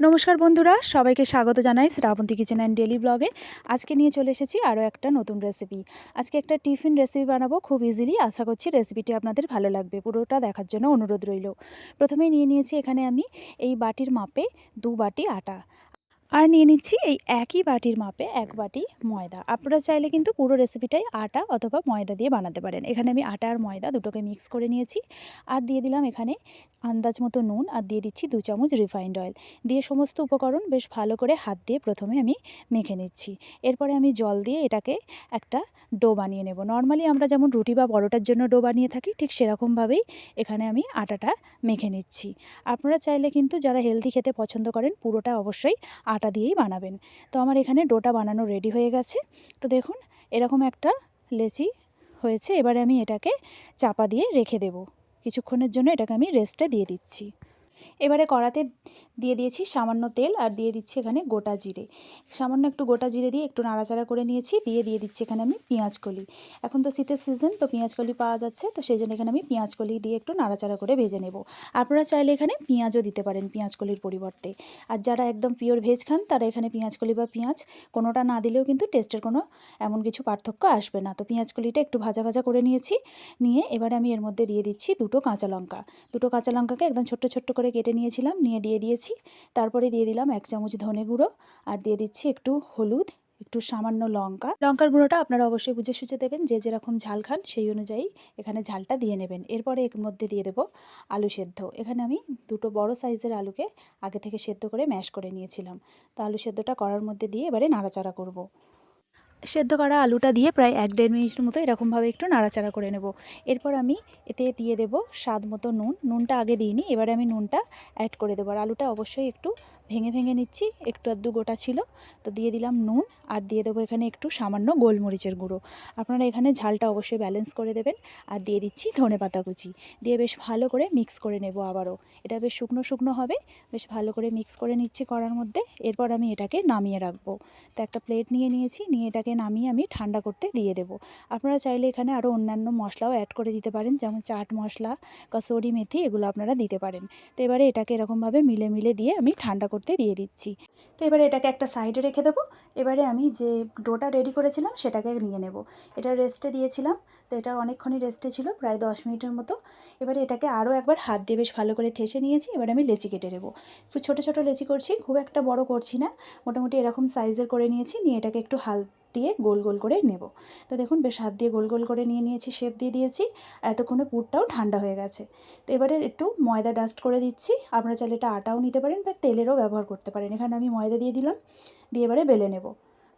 নমস্কার বন্ধুরা, সবাইকে স্বাগত জানাই শ্রাবন্তী কিচেন অ্যান্ড ডেলি ব্লগে আজকে নিয়ে চলে এসেছি আরও একটা নতুন রেসিপি আজকে একটা টিফিন রেসিপি বানাবো, খুব ইজিলি আশা করছি রেসিপিটি আপনাদের ভালো লাগবে। পুরোটা দেখার জন্য অনুরোধ রইল। প্রথমেই নিয়ে নিয়েছি এখানে আমি এই বাটির মাপে দু বাটি আটা। আর নিয়ে নিচ্ছি এই একই বাটির মাপে এক বাটি ময়দা। আপনারা চাইলে কিন্তু পুরো রেসিপিটাই আটা অথবা ময়দা দিয়ে বানাতে পারেন। এখানে আমি আটা আর ময়দা দুটোকে মিক্স করে নিয়েছি। আর দিয়ে দিলাম এখানে আন্দাজ মতো নুন আর দিয়ে দিচ্ছি দু চামচ রিফাইন্ড অয়েল দিয়ে সমস্ত উপকরণ বেশ ভালো করে হাত দিয়ে প্রথমে আমি মেখে নিচ্ছি। এরপরে আমি জল দিয়ে এটাকে একটা ডো বানিয়ে নেব। নর্মালি আমরা যেমন রুটি বা পরোটার জন্য ডো বানিয়ে থাকি, ঠিক সেরকমভাবেই এখানে আমি আটাটা মেখে নিচ্ছি। আপনারা চাইলে কিন্তু যারা হেলদি খেতে পছন্দ করেন, পুরোটা অবশ্যই আটা দিয়েই বানাবেন। তো আমার এখানে ডোটা বানানো রেডি হয়ে গেছে। তো দেখুন, এরকম একটা লেচি হয়েছে। এবারে আমি এটাকে চাপা দিয়ে রেখে দেব। কিছুক্ষণের জন্য এটাকে আমি রেস্টে দিয়ে দিচ্ছি। এবারে কড়াতে দিয়ে দিয়েছি সামান্য তেল আর দিয়ে দিচ্ছি এখানে গোটা জিরে। সামান্য একটু গোটা জিরে দিয়ে একটু নাড়াচাড়া করে নিয়েছি, দিয়ে দিয়ে দিচ্ছি এখানে আমি পেঁয়াজ কলি। এখন তো শীতের সিজন তো পেঁয়াজ কলি পাওয়া যাচ্ছে, তো সেই জন্য এখানে আমি পেঁয়াজ কলি দিয়ে একটু নাড়াচাড়া করে ভেজে নেব। আপনারা চাইলে এখানে পেঁয়াজও দিতে পারেন পেঁয়াজ কলির পরিবর্তে। আর যারা একদম পিওর ভেজ খান, তারা এখানে পেঁয়াজ কলি বা পেঁয়াজ কোনোটা না দিলেও কিন্তু টেস্টের কোনো এমন কিছু পার্থক্য আসবে না। তো পেঁয়াজ কলিটা একটু ভাজা ভাজা করে নিয়েছি, নিয়ে এবারে আমি এর মধ্যে দিয়ে দিচ্ছি দুটো কাঁচা লঙ্কা। দুটো কাঁচা লঙ্কাকে একদম ছোট্ট ছোট্ট করে কেটে নিয়েছিলাম, নিয়ে দিয়ে দিয়েছি। তারপরে দিয়ে দিলাম এক চামচ ধনে গুঁড়ো আর দিয়ে দিচ্ছি একটু হলুদ, একটু সামান্য লঙ্কা। লঙ্কার গুঁড়োটা আপনারা অবশ্যই বুঝে সুঝে দেবেন যে যেরকম ঝাল খান সেই অনুযায়ী এখানে ঝালটা দিয়ে নেবেন। এরপরে এর মধ্যে দিয়ে দেবো আলু সেদ্ধ। এখানে আমি দুটো বড় সাইজের আলুকে আগে থেকে সেদ্ধ করে ম্যাশ করে নিয়েছিলাম। তো আলু সেদ্ধটা করার মধ্যে দিয়ে এবারে নাড়াচাড়া করব। সেদ্ধ করা আলুটা দিয়ে প্রায় এক দেড় মিনিটের মতো এরকমভাবে একটু নাড়াচাড়া করে নেব। এরপর আমি এতে দিয়ে দেব স্বাদ মতো নুন। নুনটা আগে দিইনি এবারে আমি নুনটা অ্যাড করে দেবো। আর আলুটা অবশ্যই একটু ভেঙে ভেঙে নিচ্ছি, একটু আধটু গোটা ছিল, তো দিয়ে দিলাম নুন আর দিয়ে দেবো এখানে একটু সামান্য গোলমরিচের গুঁড়ো। আপনারা এখানে ঝালটা অবশ্যই ব্যালেন্স করে দেবেন আর দিয়ে দিচ্ছি ধনে পাতা কুচি। দিয়ে বেশ ভালো করে মিক্স করে নেব আবারও। এটা বেশ শুকনো শুকনো হবে, বেশ ভালো করে মিক্স করে নিচ্ছি করার মধ্যে। এরপর আমি এটাকে নামিয়ে রাখব। তো একটা প্লেট নিয়ে নিয়েছি, নিয়ে এটাকে নামিয়ে আমি ঠান্ডা করতে দিয়ে দেবো। আপনারা চাইলে এখানে আরও অন্যান্য মশলাও অ্যাড করে দিতে পারেন, যেমন চাট মশলা, কসৌরি মেথি, এগুলো আপনারা দিতে পারেন। তো এবারে এটাকে এরকমভাবে মিলে মিলে দিয়ে আমি ঠান্ডা করতে দিয়ে দিচ্ছি। তো এবারে এটাকে একটা সাইডে রেখে দেবো। এবারে আমি যে ডোটা রেডি করেছিলাম সেটাকে নিয়ে নেব। এটা রেস্টে দিয়েছিলাম। তো এটা অনেকক্ষণই রেস্টে ছিল, প্রায় দশ মিনিটের মতো। এবারে এটাকে আরও একবার হাত দিয়ে বেশ ভালো করে থেসে নিয়েছি। এবার আমি লেচি কেটে নেব। ছোটো ছোটো লেচি করছি, খুব একটা বড় করছি না। মোটামুটি এরকম সাইজের করে নিয়েছি। নিয়ে এটাকে একটু হাল দিয়ে গোল গোল করে নেব। তো দেখুন বেশ হাত দিয়ে গোল গোল করে নিয়ে নিয়েছি শেপ দিয়ে দিয়েছি। আর এতক্ষণে পুরটাও ঠান্ডা হয়ে গেছে। তো এবারে একটু ময়দা ডাস্ট করে দিচ্ছি। আপনারা চাইলে এটা আটাও নিতে পারেন বা তেলেরও ব্যবহার করতে পারেন। এখানে আমি ময়দা দিয়ে দিলাম। দিয়ে এবারে বেলে নেব।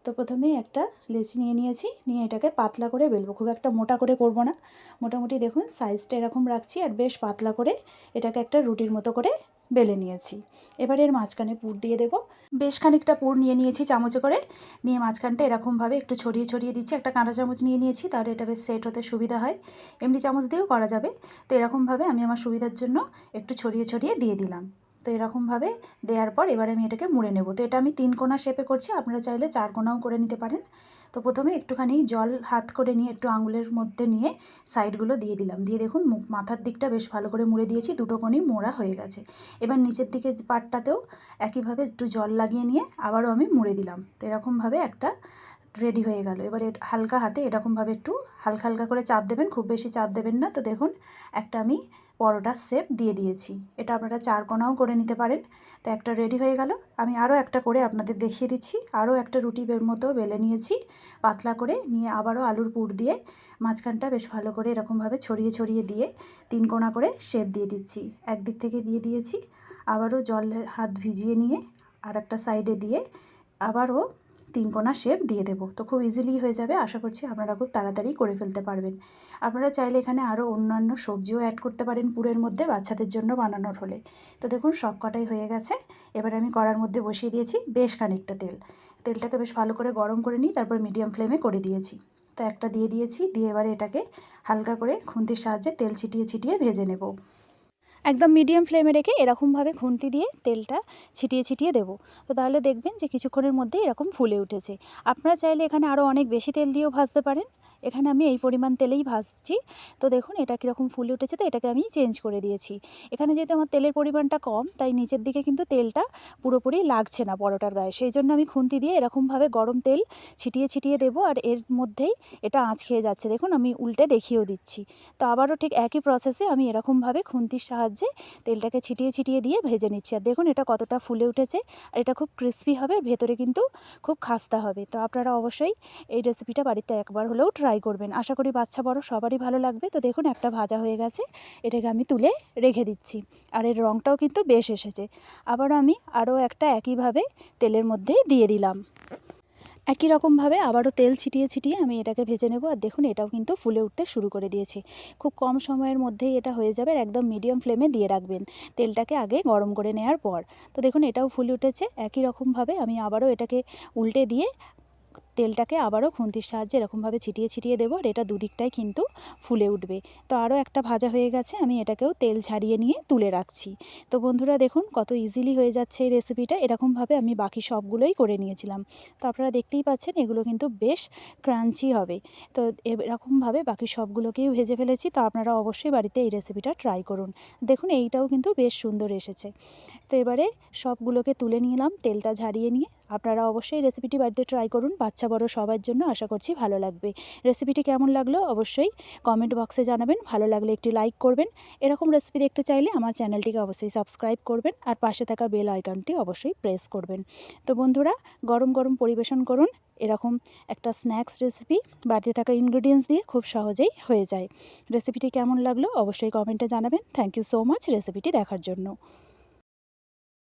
তো প্রথমেই একটা লেচি নিয়ে নিয়েছি, নিয়ে এটাকে পাতলা করে বেলবো। খুব একটা মোটা করে করব না। মোটামুটি দেখুন সাইজটা এরকম রাখছি আর বেশ পাতলা করে এটাকে একটা রুটির মতো করে বেলে নিয়েছি। এবার এর মাঝখানে পুর দিয়ে দেব। বেশ খানিকটা পুর নিয়ে নিয়েছি চামচে করে। নিয়ে মাঝখানটা এরকমভাবে একটু ছড়িয়ে ছড়িয়ে দিচ্ছি। একটা কাঁটা চামচ নিয়ে নিয়েছি, তাহলে এটা বেশ সেট হতে সুবিধা হয়। এমনি চামচ দিয়েও করা যাবে। তো এরকমভাবে আমি আমার সুবিধার জন্য একটু ছড়িয়ে ছড়িয়ে দিয়ে দিলাম। তো এরকমভাবে দেওয়ার পর এবার আমি এটাকে মুড়ে নেব। তো এটা আমি তিন কোনা শেপে করছি, আপনারা চাইলে চার কোনাও করে নিতে পারেন। তো প্রথমে একটুখানি জল হাত করে নিয়ে, একটু আঙুলের মধ্যে নিয়ে সাইডগুলো দিয়ে দিলাম। দিয়ে দেখুন মুখ মাথার দিকটা বেশ ভালো করে মুড়ে দিয়েছি, দুটো কোণই মোড়া হয়ে গেছে। এবার নিচের দিকে পাটটাতেও একইভাবে একটু জল লাগিয়ে নিয়ে আবারও আমি মুড়ে দিলাম। তো এরকমভাবে একটা রেডি হয়ে গেল। এবার হালকা হাতে এরকমভাবে একটু হালকা হালকা করে চাপ দেবেন, খুব বেশি চাপ দেবেন না। তো দেখুন, একটা আমি পরোটার শেপ দিয়ে দিয়েছি। এটা আপনারা চার কোনাও করে নিতে পারেন। তো একটা রেডি হয়ে গেল। আমি আরও একটা করে আপনাদের দেখিয়ে দিচ্ছি। আরও একটা রুটি বের মতো বেলে নিয়েছি। পাতলা করে নিয়ে আবারও আলুর পুর দিয়ে মাঝখানটা বেশ ভালো করে এরকমভাবে ছড়িয়ে ছড়িয়ে দিয়ে তিন কোনা করে শেপ দিয়ে দিচ্ছি। একদিক থেকে দিয়ে দিয়েছি। আবারও জলের হাত ভিজিয়ে নিয়ে আর একটা সাইডে দিয়ে আবারও তিন কোনা শেপ দিয়ে দেবো। তো খুব ইজিলি হয়ে যাবে। আশা করছি আপনারা খুব তাড়াতাড়ি করে ফেলতে পারবেন। আপনারা চাইলে এখানে আরও অন্যান্য সবজিও অ্যাড করতে পারেন পুরের মধ্যে বাচ্চাদের জন্য বানানোর হলে। তো দেখুন, সব কটাই হয়ে গেছে। এবার আমি কড়ার মধ্যে বসিয়ে দিয়েছি বেশ খানিকটা তেল। তেলটাকে বেশ ভালো করে গরম করে নিই তারপর মিডিয়াম ফ্লেমে করে দিয়েছি। তো একটা দিয়ে দিয়েছি, দিয়ে এবারে এটাকে হালকা করে খুন্তির সাহায্যে তেল ছিটিয়ে ছিটিয়ে ভেজে নেব। একদম মিডিয়াম ফ্লেমে রেখে এরকমভাবে খুন্তি দিয়ে তেলটা ছিটিয়ে ছিটিয়ে দেবো। তো তাহলে দেখবেন যে কিছুক্ষণের মধ্যে এরকম ফুলে উঠেছে। আপনারা চাইলে এখানে আরও অনেক বেশি তেল দিয়েও ভাজতে পারেন। এখানে আমি এই পরিমাণ তেলেই ভাজছি। তো দেখুন, এটা কীরকম ফুলে উঠেছে তো এটাকে আমি চেঞ্জ করে দিয়েছি। এখানে যেহেতু আমার তেলের পরিমাণটা কম, তাই নিচের দিকে কিন্তু তেলটা পুরোপুরি লাগছে না পরোটার গায়ে। সেই জন্য আমি খুন্তি দিয়ে এরকমভাবে গরম তেল ছিটিয়ে ছিটিয়ে দেবো আর এর মধ্যেই এটা আঁচ খেয়ে যাচ্ছে। দেখুন, আমি উল্টে দেখিয়েও দিচ্ছি। তো আবারও ঠিক একই প্রসেসে আমি এরকমভাবে খুন্তির সাহায্যে তেলটাকে ছিটিয়ে ছিটিয়ে দিয়ে ভেজে নিচ্ছি। আর দেখুন এটা কতটা ফুলে উঠেছে আর এটা খুব ক্রিস্পি হবে ভেতরে কিন্তু খুব খাস্তা হবে। তো আপনারা অবশ্যই এই রেসিপিটা বাড়িতে একবার হলেও ট্রাই করবেন। আশা করি বাচ্চা বড় সবারই ভালো লাগবে। তো দেখুন একটা ভাজা হয়ে গেছে। এটাকে আমি তুলে রেখে দিচ্ছি। আর এর রঙটাও কিন্তু বেশ এসেছে। আবার আমি আরও একটা একইভাবে তেলের মধ্যে দিয়ে দিলাম। একই রকমভাবে আবারও তেল ছিটিয়ে ছিটিয়ে আমি এটাকে ভেজে নেব। আর দেখুন, এটাও কিন্তু ফুলে উঠতে শুরু করে দিয়েছে। খুব কম সময়ের মধ্যেই এটা হয়ে যাবে একদম মিডিয়াম ফ্লেমে দিয়ে রাখবেন তেলটাকে আগে গরম করে নেওয়ার পর। তো দেখুন, এটাও ফুলে উঠেছে। একই রকমভাবে আমি আবারও এটাকে উল্টে দিয়ে তেলটাকে আবারও খুন্তির সাহায্যে এরকমভাবে ছিটিয়ে ছিটিয়ে দেবো আর এটা দুদিকটাই কিন্তু ফুলে উঠবে। তো আরও একটা ভাজা হয়ে গেছে, আমি এটাকেও তেল ছাড়িয়ে নিয়ে তুলে রাখছি। তো বন্ধুরা দেখুন কত ইজিলি হয়ে যাচ্ছে এই রেসিপিটা এরকমভাবে আমি বাকি সবগুলোই করে নিয়েছিলাম। তো আপনারা দেখতেই পাচ্ছেন এগুলো কিন্তু বেশ ক্রাঞ্চি হবে। তো এরকমভাবে বাকি সবগুলোকেই ভেজে ফেলেছি, তো আপনারা অবশ্যই বাড়িতে এই রেসিপিটা ট্রাই করুন। দেখুন এইটাও কিন্তু বেশ সুন্দর এসেছে। তো এবারে সবগুলোকে তুলে নিলাম, তেলটা ঝারিয়ে নিয়ে আপনারা অবশ্যই রেসিপিটি বাড়িতে ট্রাই করুন, বাচ্চা বড় সবার জন্য আশা করছি ভালো লাগবে। রেসিপিটি কেমন লাগল অবশ্যই কমেন্ট বক্সে জানাবেন, ভালো লাগলে একটি লাইক করবেন। এরকম রেসিপি দেখতে চাইলে আমার চ্যানেলটিকে অবশ্যই সাবস্ক্রাইব করবেন, আর পাশে থাকা বেল আইকনটি অবশ্যই প্রেস করবেন। তো বন্ধুরা, গরম গরম পরিবেশন করুন, এরকম একটা স্ন্যাক্স রেসিপি বাড়িতে থাকা ইনগ্রিডিয়েন্টস দিয়ে খুব সহজেই হয়ে যায়। রেসিপিটি কেমন লাগল অবশ্যই কমেন্টে জানাবেন। থ্যাংক ইউ সো মাচ রেসিপিটি দেখার জন্য।